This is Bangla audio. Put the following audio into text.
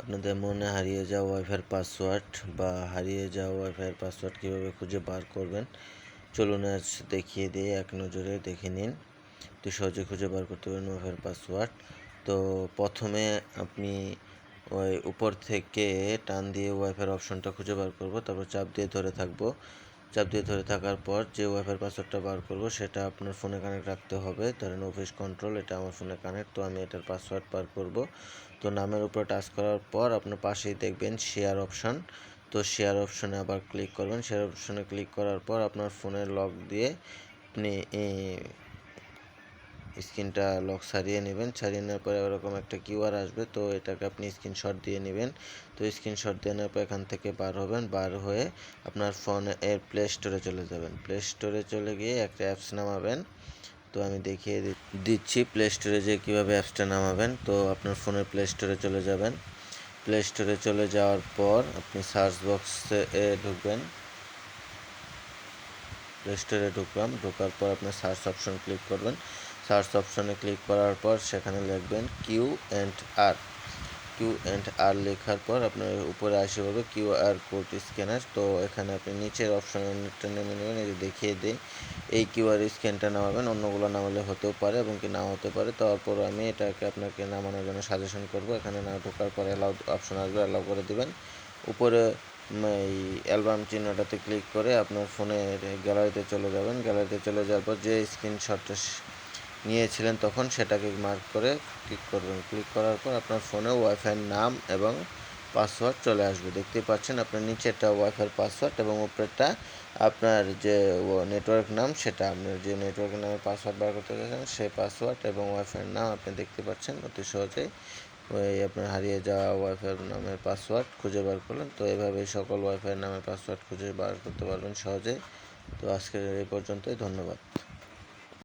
আপনাদের মনে হারিয়ে যাওয়া ওয়াইফাইয়ের পাসওয়ার্ড বা হারিয়ে যাওয়া ওয়াইফাইয়ের পাসওয়ার্ড কীভাবে খুঁজে বার করবেন? চলুন আজ দেখিয়ে দিয়ে এক নজরে দেখে নিন। তো সহজে খুঁজে বার করতে পারেন ওয়াইফাইয়ের পাসওয়ার্ড তো প্রথমে আপনি ওই উপর থেকে টান দিয়ে ওয়াইফাইয়ের অপশনটা খুঁজে বার করব, তারপর চাপ দিয়ে ধরে থাকব। চাপ দিয়ে ধরে থাকার পর যে ওয়াইফাই পাসওয়ার্ডটা বার করব, সেটা আপনার ফোনে কানেক্ট রাখতে হবে। ধরেন অফিস কন্ট্রোল এটা আমার ফোনে কানেক্ট, তো আমি এটার পাসওয়ার্ড বার করব। তো নামের উপরে টাচ করার পর আপনার পাশেই দেখবেন শেয়ার অপশান তো শেয়ার অপশানে আবার ক্লিক করবেন। শেয়ার অপশানে ক্লিক করার পর আপনার ফোনের লক দিয়ে আপনি স্ক্রিনটা লক সারিয়ে নেবেন। সারিয়ে নেওয়ার পরে এরকম একটা কিউআর আসবে, তো এটাকে আপনি স্ক্রিনশট দিয়ে নেবেন। তো স্ক্রিনশট দিয়ে নেওয়ার পর এখান থেকে বার হবেন, বার হয়ে আপনার ফোনে এর প্লে স্টোরে চলে যাবেন। প্লে স্টোরে চলে গিয়ে একটা অ্যাপস নামাবেন। তো আমি দেখিয়ে দিচ্ছি প্লে স্টোরে যে কীভাবে অ্যাপসটা নামাবেন। তো আপনার ফোনের প্লে স্টোরে চলে যাবেন। প্লে স্টোরে চলে যাওয়ার পর আপনি সার্চ বক্সে ঢুকবেন। প্লে স্টোরে ঢুকলাম। ঢোকার পর আপনার সার্চ অপশন ক্লিক করবেন। সার্চ অপশনে ক্লিক করার পর সেখানে লিখবেন Q and R Q and R লেখার পর আপনার উপরে আসে হবে কিউ আর কোড স্ক্যানার তো এখানে আপনি নিচের অপশনটা নেমে নেবেন, এই দেখিয়ে দিই। এই কিউ আর স্ক্যানটা নামাবেন। অন্যগুলো নামালে হতেও পারে এবং কি নাও হতে পারে। তারপর আমি এটাকে আপনাকে নামানোর জন্য সাজেশন করব। এখানে না ঢোকার পর অ্যালাউ অপশন আসবে অ্যালাউ করে দেবেন। উপরে এই অ্যালবাম চিহ্নটাতে ক্লিক করে আপনার ফোনের গ্যালারিতে চলে যাবেন। গ্যালারিতে চলে যাওয়ার পর যে স্ক্রিনশটটা নিয়েছিলেন তখন সেটাকে মার্ক করে ক্লিক করবেন। ক্লিক করার পর আপনার ফোনে ওয়াইফাইয়ের নাম এবং পাসওয়ার্ড চলে আসবে। দেখতে পাচ্ছেন আপনার নিচেরটা ওয়াইফাইয়ের পাসওয়ার্ড এবং উপরেরটা আপনার যে নেটওয়ার্ক নাম, সেটা আপনার যে নেটওয়ার্কের নামে পাসওয়ার্ড বার করতে চাচ্ছেন, সেই পাসওয়ার্ড এবং ওয়াইফাইয়ের নাম আপনি দেখতে পাচ্ছেন অতি সহজেই ওই আপনার হারিয়ে যাওয়া ওয়াইফাই নামের পাসওয়ার্ড খুঁজে বার করলেন। তো এভাবে সকল ওয়াইফাই নামের পাসওয়ার্ড খুঁজে বার করতে পারবেন সহজে তো আজকের এই পর্যন্তই, ধন্যবাদ।